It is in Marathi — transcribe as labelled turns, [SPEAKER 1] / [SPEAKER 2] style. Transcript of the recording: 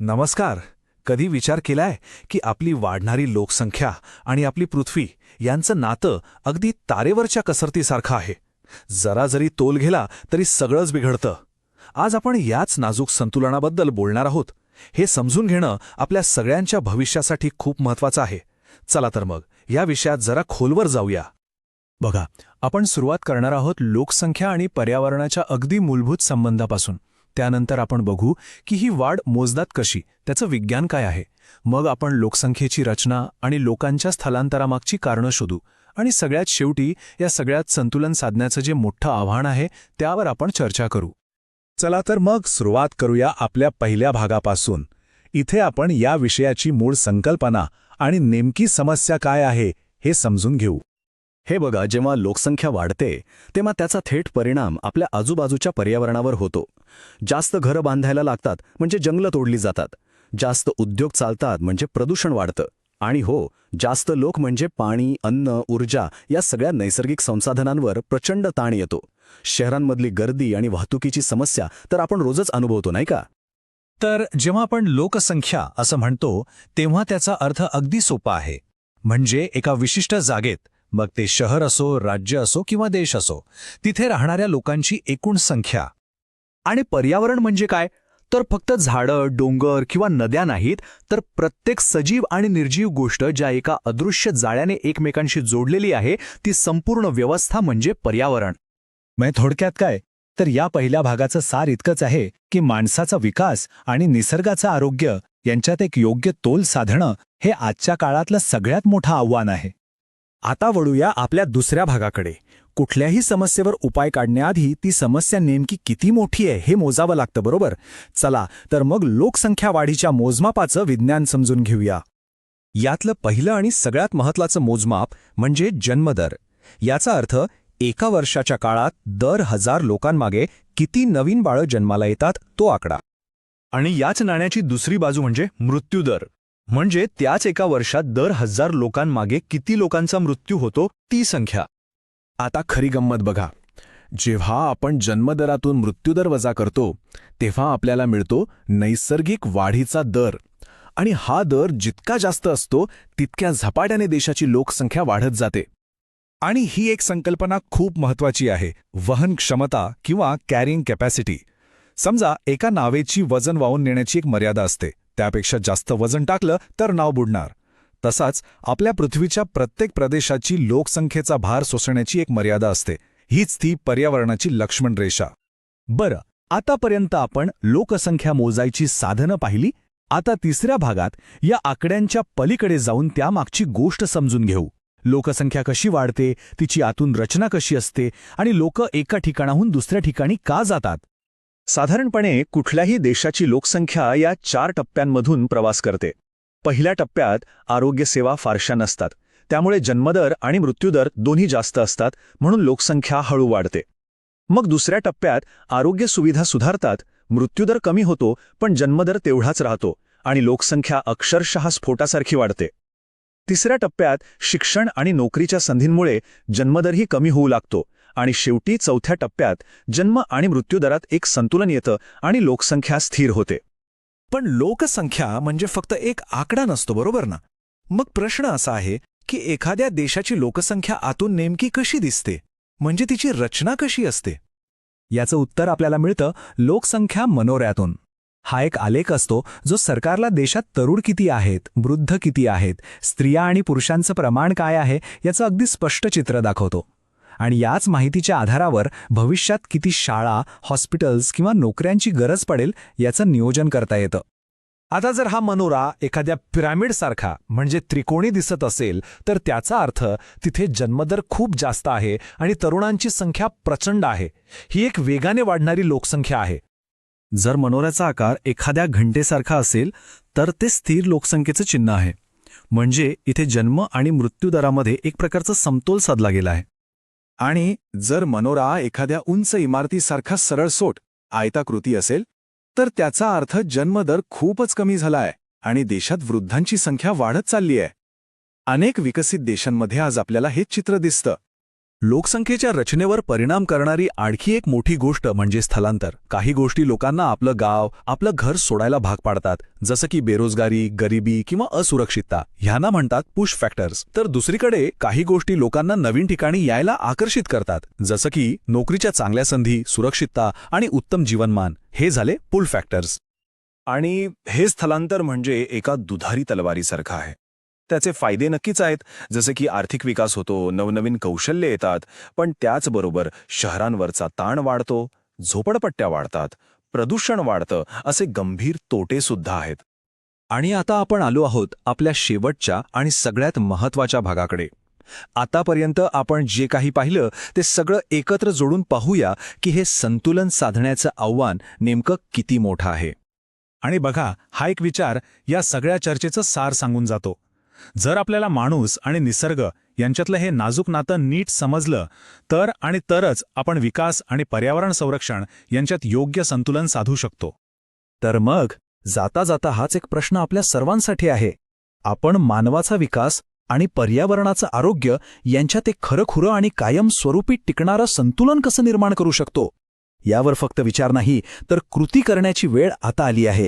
[SPEAKER 1] नमस्कार. कधी विचार केलाय की आपली वाढणारी लोकसंख्या आणि आपली पृथ्वी यांचं नातं अगदी तारेवरच्या कसरतीसारखं आहे. जरा जरी तोल गेला तरी सगळंच बिघडतं. आज आपण याच नाजूक संतुलनाबद्दल बोलणार आहोत. हे समजून घेणं आपल्या सगळ्यांच्या भविष्यासाठी खूप महत्वाचं आहे. चला तर मग या विषयात जरा खोलवर जाऊया.
[SPEAKER 2] बघा आपण सुरुवात करणार आहोत लोकसंख्या आणि पर्यावरणाच्या अगदी मूलभूत संबंधापासून. त्यानंतर आपण बघू की ही वाढ मोजदात कशी त्याचं विज्ञान काय आहे. मग आपण लोकसंख्येची रचना आणि लोकांच्या स्थलांतरामागची कारणं शोधू. आणि सगळ्यात शेवटी या सगळ्यात संतुलन साधण्याचं जे मोठं आव्हान आहे त्यावर आपण चर्चा करू.
[SPEAKER 3] चला तर मग सुरुवात करूया आपल्या पहिल्या भागापासून. इथे आपण या विषयाची मूळ संकल्पना आणि नेमकी समस्या काय आहे हे समजून घेऊ.
[SPEAKER 4] हे बघा जेव्हा लोकसंख्या वाढते तेव्हा त्याचा थेट परिणाम आपल्या आजूबाजूच्या पर्यावरणावर होतो. जास्त घरं बांधायला लागतात म्हणजे जंगलं तोडली जातात. जास्त उद्योग चालतात म्हणजे प्रदूषण वाढतं. आणि हो जास्त लोक म्हणजे पाणी अन्न ऊर्जा या सगळ्या नैसर्गिक संसाधनांवर प्रचंड ताण येतो. शहरांमधली गर्दी आणि वाहतुकीची समस्या तर आपण रोजच अनुभवतो नाही का?
[SPEAKER 2] तर जेव्हा आपण लोकसंख्या असं म्हणतो तेव्हा त्याचा अर्थ अगदी सोपा आहे. म्हणजे एका विशिष्ट जागेत मग ते शहर असो राज्य असो किंवा देश असो तिथे राहणाऱ्या लोकांची एकूण संख्या.
[SPEAKER 5] आणि पर्यावरण म्हणजे काय? तर फक्त झाडं डोंगर किंवा नद्या नाहीत तर प्रत्येक सजीव आणि निर्जीव गोष्ट ज्या एका अदृश्य जाळ्याने एकमेकांशी जोडलेली आहे ती संपूर्ण व्यवस्था म्हणजे पर्यावरण.
[SPEAKER 3] मग थोडक्यात काय? तर या पहिल्या भागाचं सार इतकंच आहे की माणसाचा विकास आणि निसर्गाचं आरोग्य यांच्यात एक योग्य तोल साधणं हे आजच्या काळातलं सगळ्यात मोठं आव्हान आहे. आता वळूया आपल्या दुसऱ्या भागाकडे. कुठल्याही समस्येवर उपाय काढण्याआधी ती समस्या नेमकी किती मोठी आहे हे मोजावं लागतं बरोबर? चला तर मग लोकसंख्या वाढीच्या मोजमापाचं विज्ञान समजून घेऊया.
[SPEAKER 2] यातलं पहिलं आणि सगळ्यात महत्त्वाचं मोजमाप म्हणजे जन्मदर. याचा अर्थ एका वर्षाच्या काळात दर हजार लोकांमागे किती नवीन बाळं जन्माला येतात तो आकडा.
[SPEAKER 5] आणि याच नाण्याची दुसरी बाजू म्हणजे मृत्यूदर. म्हणजे त्याच एका वर्षात दर हजार लोकांमागे किती लोकांचा मृत्यू होतो ती संख्या.
[SPEAKER 1] आता खरी गंमत बघा. जेव्हा आपण जन्मदरातून मृत्यूदर वजा करतो तेव्हा आपल्याला मिळतो नैसर्गिक वाढीचा दर. आणि हा दर जितका जास्त असतो तितक्या झपाट्याने देशाची लोकसंख्या वाढत जाते.
[SPEAKER 3] आणि ही एक संकल्पना खूप महत्वाची आहे. वहन क्षमता किंवा कॅरिंग कॅपॅसिटी. समजा एका नावेची वजन वाहून नेण्याची एक मर्यादा असते. त्यापेक्षा जास्त वजन टाकलं तर नाव बुडणार. तसाच आपल्या पृथ्वीच्या प्रत्येक प्रदेशाची लोकसंख्येचा भार सोसण्याची एक मर्यादा असते. हीच ती पर्यावरणाची लक्ष्मण रेषा.
[SPEAKER 5] बरं आतापर्यंत आपण लोकसंख्या मोजायची साधनं पाहिली. आता तिसऱ्या भागात या आकड्यांच्या पलीकडे जाऊन त्यामागची गोष्ट समजून घेऊ. लोकसंख्या कशी वाढते तिची आतून रचना कशी असते आणि लोक एका ठिकाणाहून दुसऱ्या ठिकाणी का जातात? साधारणपणे कुठल्याही देशाची लोकसंख्या या चार टप्प्यांमधून प्रवास करते. पहिल्या टप्प्यात आरोग्यसेवा फारशा नसतात. त्यामुळे जन्मदर आणि मृत्यूदर दोन्ही जास्त असतात म्हणून लोकसंख्या हळू वाढते. मग दुसऱ्या टप्प्यात आरोग्य सुविधा सुधारतात मृत्यूदर कमी होतो पण जन्मदर तेवढाच राहतो आणि लोकसंख्या अक्षरशः स्फोटासारखी वाढते. तिसऱ्या टप्प्यात शिक्षण आणि नोकरीच्या संधींमुळे जन्मदरही कमी होऊ लागतो आणि शेवटी चौथ्या टप्प्यात जन्म आणि मृत्यूदरात एक संतुलन येतं आणि लोकसंख्या स्थिर होते.
[SPEAKER 2] पण लोकसंख्या म्हणजे फक्त एक आकडा नसतो बरोबर ना? मग प्रश्न असा आहे की एखाद्या देशाची लोकसंख्या आतून नेमकी कशी दिसते? म्हणजे तिची रचना कशी असते?
[SPEAKER 3] याचं उत्तर आपल्याला मिळतं लोकसंख्या मनोऱ्यातून. हा एक आलेख असतो जो सरकारला देशात तरुण किती आहेत वृद्ध किती आहेत स्त्रिया आणि पुरुषांचं प्रमाण काय आहे याचं अगदी स्पष्ट चित्र दाखवतो. आणि याच माहितीच्या आधारावर भविष्यात किती शाळा हॉस्पिटल्स किंवा नोकऱ्यांची गरज पडेल याचं नियोजन करता येतं.
[SPEAKER 1] आता जर हा मनोरा एखाद्या पिरामिडसारखा म्हणजे त्रिकोणी दिसत असेल तर त्याचा अर्थ तिथे जन्मदर खूप जास्त आहे आणि तरुणांची संख्या प्रचंड आहे. ही एक वेगाने वाढणारी लोकसंख्या आहे.
[SPEAKER 5] जर मनोऱ्याचा आकार एखाद्या घंटेसारखा असेल तर ते स्थिर लोकसंख्येचं चिन्ह आहे. म्हणजे इथे जन्म आणि मृत्यूदरामध्ये एक प्रकारचा समतोल साधला गेला आहे.
[SPEAKER 3] आणि जर मनोरा एखाद्या उंच इमारतीसारखा सरळसोट आयताकृती असेल तर त्याचा अर्थ जन्मदर खूपच कमी झालाय आणि देशात वृद्धांची संख्या वाढत चालली आहे अनेक विकसित देशांमध्ये आज आपल्याला हे चित्र दिसतं.
[SPEAKER 1] लोकसंख्येच्या रचनेवर परिणाम करणारी आणखी एक मोठी गोष्ट म्हणजे स्थलांतर. काही गोष्टी लोकांना आपलं गाव आपलं घर सोडायला भाग पाडतात. जसं की बेरोजगारी गरिबी किंवा असुरक्षितता ह्यांना म्हणतात पुश फॅक्टर्स तर दुसरीकडे काही गोष्टी लोकांना नवीन ठिकाणी यायला आकर्षित करतात. जसं की नोकरीच्या चांगल्या संधी सुरक्षितता आणि उत्तम जीवनमान. हे झाले पुल फॅक्टर्स
[SPEAKER 2] आणि हे स्थलांतर म्हणजे एका दुधारी तलवारीसारखं आहे. त्याचे फायदे नक्कीच आहेत. जसे की आर्थिक विकास होतो नवनवीन कौशल्य येतात पण त्याचबरोबर शहरांवरचा ताण वाढतो झोपडपट्ट्या वाढतात प्रदूषण वाढतं असे गंभीर तोटे सुद्धा आहेत.
[SPEAKER 1] आणि आता आपण आलो आहोत आपल्या शेवटच्या आणि सगळ्यात महत्त्वाच्या भागाकडे. आतापर्यंत आपण जे काही पाहिलं ते सगळं एकत्र जोडून पाहूया की हे संतुलन साधण्याचं आव्हान नेमकं किती मोठं आहे.
[SPEAKER 3] आणि बघा हा एक विचार या सगळ्या चर्चेचं सार सांगून जातो. जर आपल्याला माणूस आणि निसर्ग यांच्यातलं हे नाजूक नातं नीट समजलं तर आणि तरच आपण विकास आणि पर्यावरण संरक्षण यांच्यात योग्य संतुलन साधू शकतो.
[SPEAKER 1] तर मग जाता जाता हाच एक प्रश्न आपल्या सर्वांसाठी आहे. आपण मानवाचा विकास आणि पर्यावरणाचं आरोग्य यांच्यात एक खरंखुरं आणि कायमस्वरूपी टिकणारं संतुलन कसं निर्माण करू शकतो? यावर फक्त विचार नाही तर कृती करण्याची वेळ आता आली आहे.